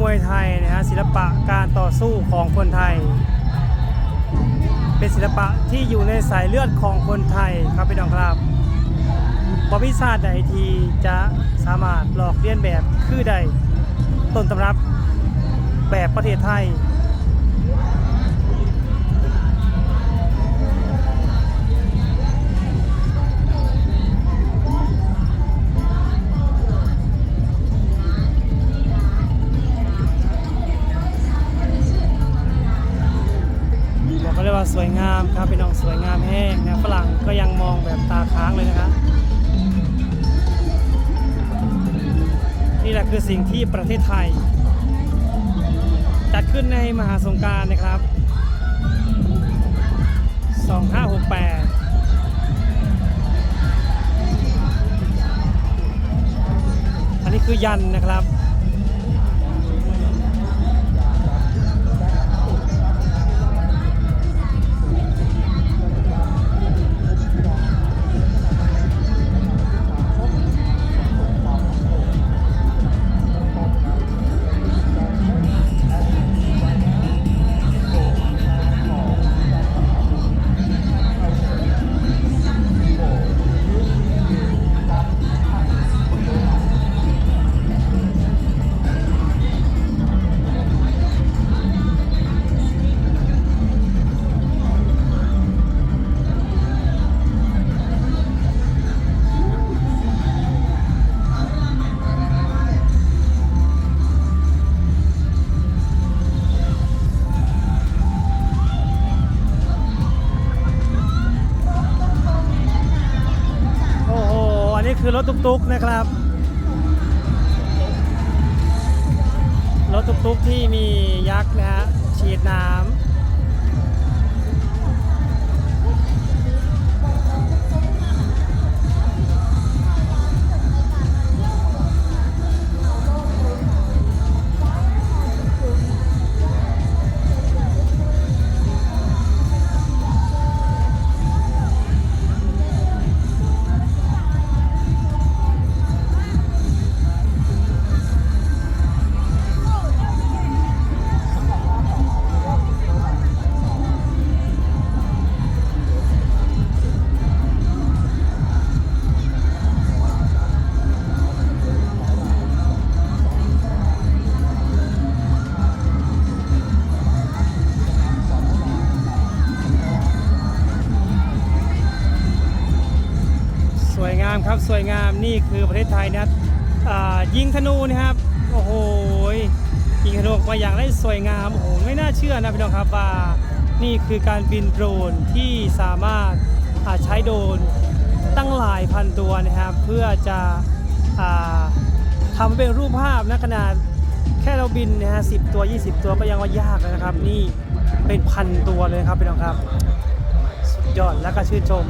มวยไทยนะฮะศิลปะการต่อสู้ของคนไทย เป็นศิลปะที่อยู่ในสายเลือดของคนไทยครับพี่น้องครับบริษัทใดทีจะสามารถหลอกเลียนแบบคือใดต้นตำรับแบบประเทศไทย พี่น้องสวยงามแห้งนะฝรั่งก็ยังมองแบบตาค้างเลยนะครับนี่แหละคือสิ่งที่ประเทศไทย จัดขึ้นในมหาสงการนะครับ 2568อันนี้คือยันนะครับ ตุ๊กๆนะครับ รถตุ๊กๆที่มียักษ์นะฮะฉีดน้ำ ครับสวยงามนี่คือประเทศไทยนะยิงธนูนะครับโอ้โหยิงธนูออกมาอย่างได้สวยงามโอ้โหไม่น่าเชื่อนะพี่น้องครับว่านี่คือการบินโดรนที่สามารถาใช้โดรนตั้งหลายพันตัวนะครับ เพื่อจะอทำเป็นรูปภาพนะขนาดแค่เราบินนะฮะสิตัว 20 ตัวก็ยังว่ายากนะครับ นี่เป็นพันตัวเลยครับพี่น้องครับ สุดยอดและก็ชื่นชม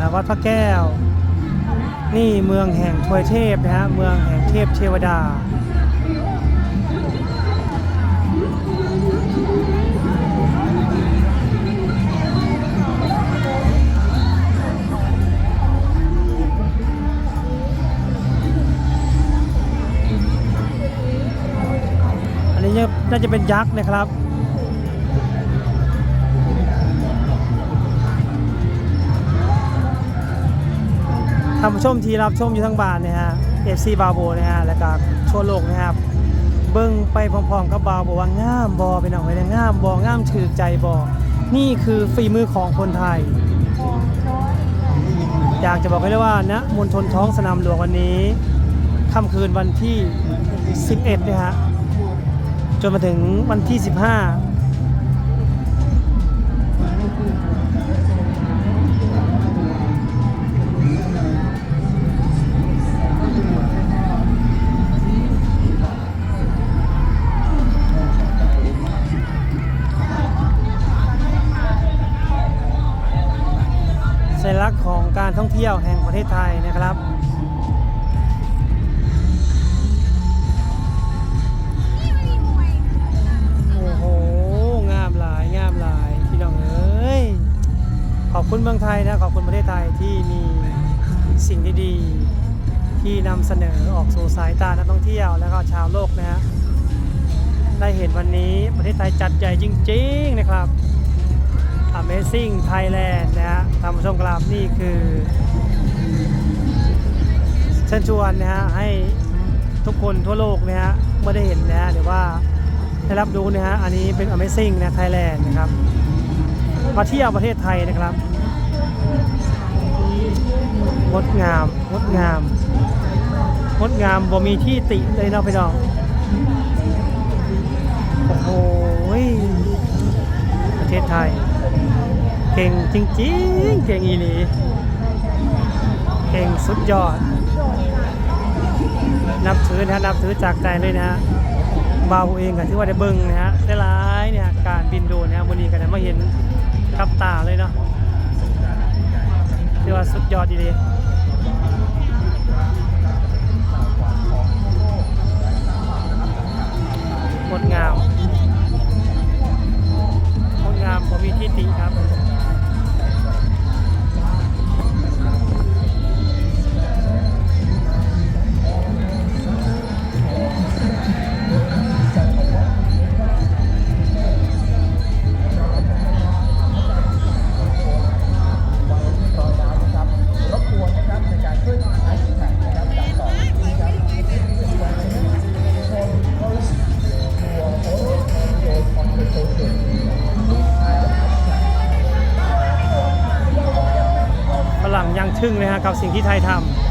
นะวัดพระแก้ว นี่เมืองแห่งทวยเทพนะฮะเมืองแห่งเทพเทวดาอันนี้น่าจะเป็นยักษ์นะครับ ท่านผู้ชมที่รับชมอยู่ทั้งบ้านนะฮะเอฟซีบาโบนะฮะแล้วก็ทั่วโลกนะครับเบิ้งไปพร้อมๆกับบาโบว่างามบอเป็นเอาไว้นะงามบองามถือใจบอนี่คือฝีมือของคนไทย อยากจะบอกให้ได้ว่าณมณฑลท้องสนามหลวงวันนี้ค่ำคืนวันที่ 11นะฮะจนมาถึงวันที่ 15 เที่ยวแห่งประเทศไทยนะครับ โอ้โห งามหลายงามหลายพี่น้องเอ้ย ขอบคุณเมืองไทยนะ ขอบคุณประเทศไทยที่มีสิ่งดีๆ ที่นำเสนอออกสู่สายตานักท่องเที่ยวแล้วก็ชาวโลกนะฮะ ได้เห็นวันนี้ประเทศไทยจัดใหญ่จริง ๆ นะครับ Amazing Thailand นะฮะทำชมกราบนี่คือ เชิญชวนนะฮะให้ทุกคนทั่วโลกนะฮะเมื่อได้เห็นนะฮะหรือว่าได้รับรู้นะฮะอันนี้เป็น Amazing นะ Thailand นะครับมาเที่ยวประเทศไทยนะครับงดงามงดงามงดงามบ่มีที่ติเลยเนาะพี่น้องโอ้โหประเทศไทย เก่งจริงๆ เก่งอีหลี เก่งสุดยอด นับถือนะฮะนับถือจากใจเลยนะฮะบาวเองก็ถือว่าได้เบิ้งนะฮะได้ร้ายเนี่ยการบินโดรนนะฮะวันนี้ก็ได้มาเห็นกับตาเลยเนาะถือว่าสุดยอดดีเลย กับสิ่งที่ไทยทำ